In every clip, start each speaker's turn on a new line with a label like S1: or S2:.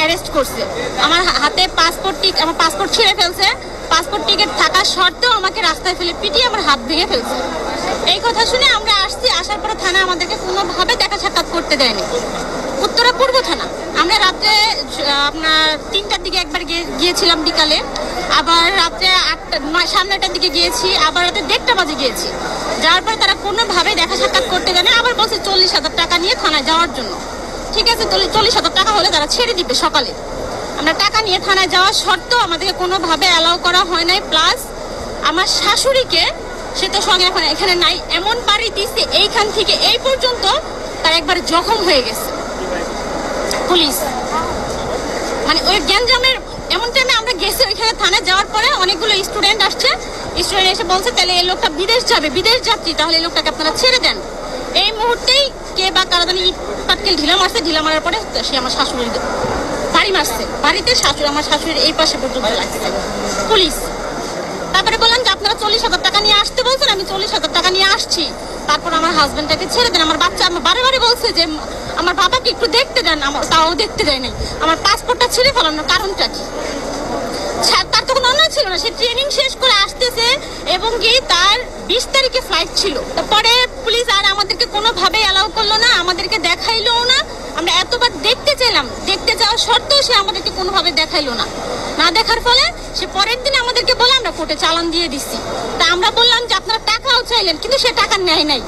S1: Arrest করছে। আমার হাতে পাসপোর্ট টিক আমার পাসপোর্ট ছিঁড়ে ফেলছে। পাসপোর্ট টিকিট থাকা সত্ত্বেও আমাকে রাস্তায় ফেলে পিটিয়ে আমার হাত ভেঙে ফেলছে। এই কথা শুনে আমরা আসছি। আসার পরে থানা আমাদেরকে কোনোভাবে দেখা সাক্ষাৎ করতে দেয়নি। উত্তরা পূর্ব থানা। আমরা রাত্রে আপনার তিনটার দিকে একবার গিয়ে- গিয়েছিলাম বিকালে। আবার রাত্রে আটটা নয় সাড়ে দিকে গিয়েছি। আবার রাতে দেড়টা বাজে গিয়েছি। যাওয়ার পরে তারা কোনোভাবে দেখা সাক্ষাৎ করতে দেয় না আবার বলছে চল্লিশ হাজার টাকা নিয়ে থানায় যাওয়ার জন্য। ঠিক আছে চল্লিশ হাজার টাকা হলে তারা ছেড়ে দিবে সকালে। আমরা টাকা নিয়ে থানায় যাওয়ার শর্ত আমাদেরকে কোনোভাবে অ্যালাউ করা হয় নাই। প্লাস আমার শাশুড়িকে সে তো সঙ্গে এখন এখানে নাই, এমন বাড়ি দিচ্ছে এইখান থেকে এই পর্যন্ত তার একবার জখম হয়ে গেছে। পুলিশ মানে ওই গ্যাঞ্জামের, এমন টাইমে আমরা গেছি ওইখানে থানায় যাওয়ার পরে অনেকগুলো স্টুডেন্ট আসছে। স্টুডেন্ট এসে বলছে, তাহলে এই লোকটা বিদেশ যাবে, বিদেশ যাত্রী, তাহলে এই লোকটাকে আপনারা ছেড়ে দেন। এই মুহূর্তেই কে বা কারা জানি পাটকেল ঢিলা মারছে, ঢিলা মারার পরে সে আমার শাশুড়ির বাড়ি মারছে। বাড়িতে শাশুড়ি, আমার শাশুড়ির এই পাশে পর্যন্ত লাগছে। পুলিশ। তারপরে বললাম যে, আপনারা চল্লিশ হাজার টাকা নিয়ে আসতে বলছেন, আমি চল্লিশ হাজার টাকা নিয়ে আসছি। তারপর আমার হাজব্যান্ডটাকে ছেড়ে দেন। আমার বাচ্চা আমার বারে বারে বলছে যে, আমার বাবাকে একটু দেখতে দেন, আমার তাও দেখতে দেয় নাই। আমার পাসপোর্টটা ছিঁড়ে ফেলানোর কারণটা কি? তার তো কোনো ছিল না। সে ট্রেনিং শেষ করে আসতেছে এবং কি তার বিশ তারিখে ফ্লাইট ছিল। তারপরে পুলিশ আর আমাদেরকে কোনোভাবে অ্যালাউ করল না আমাদেরকে দেখাইলোও না আমরা এতবার দেখতে চাইলাম দেখতে যাওয়া সত্ত্বেও সে আমাদেরকে কোনোভাবে দেখাইলো না। না দেখার ফলে সে পরের দিন আমাদেরকে বলে, আমরা কোর্টে চালান দিয়ে দিচ্ছি তা আমরা বললাম যে, আপনারা টাকাও চাইলেন কিন্তু সে টাকা নেয় নাই।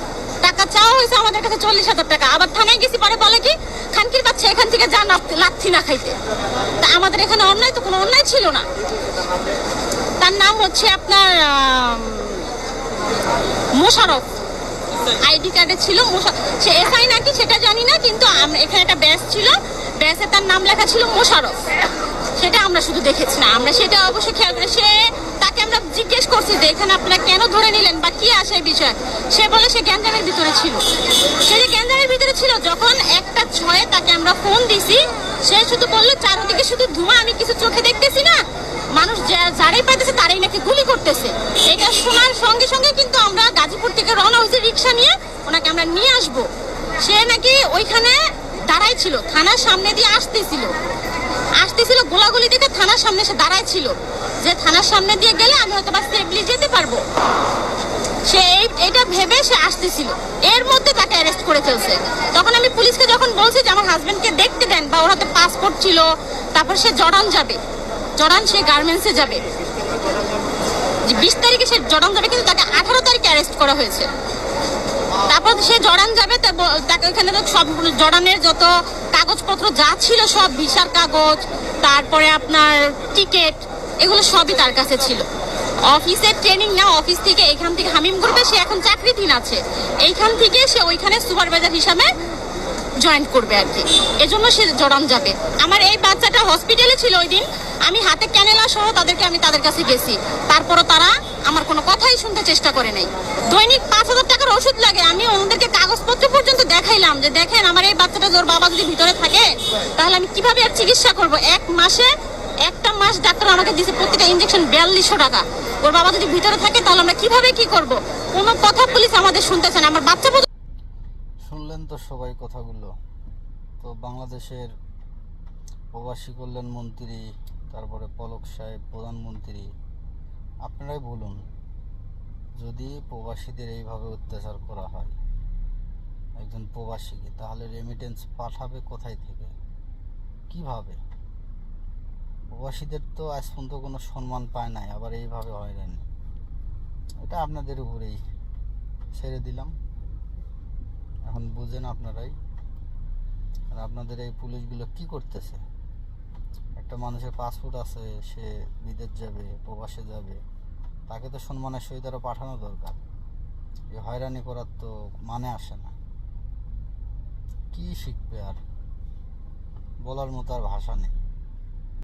S1: টাকা চাওয়া হয়েছে আমাদের কাছে চল্লিশ হাজার টাকা। আবার থানায় গেছি, পরে বলে কি, খানকির বাচ্চা এখান থেকে যা লাথি- না খাইতে। তা আমাদের এখানে অন্যায় তো কোনো অন্যায় ছিল না। তার নাম হচ্ছে আপনার মোশারফ আইডি কার্ডে ছিল সে এসআই নাকি সেটা জানি না, কিন্তু এখানে একটা ব্যাস ছিল। ব্যাসে তার নাম লেখা ছিল মোশারফ সেটা আমরা শুধু দেখেছি না, আমরা সেটা অবশ্যই খেয়াল করে সে তাকে আমরা জিজ্ঞেস করছি যে, এখানে আপনারা কেন ধরে নিলেন বা কি আসে বিষয়? সে বলে সে গ্যাঞ্জামের ভিতরে ছিল। সে যে গ্যাঞ্জামের ভিতরে ছিল, যখন একটা ছয়ে তাকে আমরা ফোন দিছি, সে শুধু বলল, চারদিকে শুধু ধোঁয়া, আমি কিছু চোখে দেখতেছি না। মানুষ যারাই পাইতেছে, তারাই নাকি গুলি করতেছে। এটা শোনার সঙ্গে সঙ্গে কিন্তু আমরা গাজীপুর থেকে রওনা হয়েছি রিক্সা নিয়ে, ওনাকে আমরা নিয়ে আসব। সে নাকি ওইখানে দাঁড়াই ছিল, থানার সামনে দিয়ে আসতেছিল। আসতেছিল, গোলাগুলি দেখে থানার সামনে সে দাঁড়াই ছিল। যে থানার সামনে দিয়ে গেলে আমি হয়তো বা সেফলি যেতে পারব। সে এটা ভেবে সে আসতেছিল। এর মধ্যে তাকে অ্যারেস্ট করে ফেলছে। তখন আমি পুলিশকে যখন বলছি যে আমার হাজবেন্ডকে দেখতে দেন বা ওর হাতে পাসপোর্ট ছিল, তারপর সে জর্ডান যাবে। জর্ডান সে গার্মেন্টসে যাবে। বিশ তারিখে সে জর্ডান যাবে, কিন্তু তাকে আঠারো তারিখে অ্যারেস্ট করা হয়েছে। তারপর সে জড়ান যাবে তাকে ওখানে তো সব জড়ানের যত কাগজপত্র যা ছিল সব ভিসার কাগজ, তারপরে আপনার টিকিট, এগুলো সবই তার কাছে ছিল। অফিসের ট্রেনিং না অফিস থেকে এখান থেকে হামিম গ্রুপে সে এখন চাকরিধীন আছে। এইখান থেকে সে ওইখানে সুপারভাইজার হিসাবে জয়েন করবে আর কি। এজন্য সে জড়ান যাবে। আমার এই বাচ্চাটা হসপিটালে ছিল ওই দিন। আমি হাতে ক্যানেলা সহ তাদেরকে আমি তাদের কাছে গেছি। তারপরও তারা আমার কোনো কথাই শুনতে চেষ্টা করে নাই। দৈনিক পাঁচ হাজার টাকার ওষুধ লাগে। আমি ওনাদেরকে কাগজপত্র পর্যন্ত দেখাইলাম যে, দেখেন, আমার এই বাচ্চাটা জোর বাবা যদি ভিতরে থাকে, তাহলে আমি কীভাবে আর চিকিৎসা করব? এক মাসে, একটা মাস ডাক্তার আমাকে দিয়েছে প্রত্যেকটা ইঞ্জেকশন বিয়াল্লিশশো টাকা। ওর বাবা যদি ভিতরে থাকে, তাহলে আমরা কীভাবে কি করব? কোনো কথা পুলিশ আমাদের শুনতেছে না। আমার বাচ্চা
S2: শুনলেন তো সবাই কথাগুলো। তো বাংলাদেশের প্রবাসী কল্যাণ মন্ত্রী, তারপরে পলক সাহেব, প্রধানমন্ত্রী, আপনারাই বলুন, যদি প্রবাসীদের এইভাবে অত্যাচার করা হয়, একজন প্রবাসীকে, তাহলে রেমিটেন্স পাঠাবে কোথায় থেকে? কীভাবে? প্রবাসীদের তো আজ পর্যন্ত কোনো সম্মান পায় নাই, আবার এইভাবে হয়রানি। এটা আপনাদের উপরেই ছেড়ে দিলাম। এখন বুঝেন আপনারাই। আর আপনাদের এই পুলিশগুলো কি করতেছে? একটা মানুষের পাসপোর্ট আছে, সে বিদেশ যাবে, প্রবাসে যাবে। তাকে তো সম্মানের সহিত আরও পাঠানো দরকার। এই হয়রানি করার তো মানে আসে না। কি শিখবে আর? বলার মতো আর ভাষা নেই।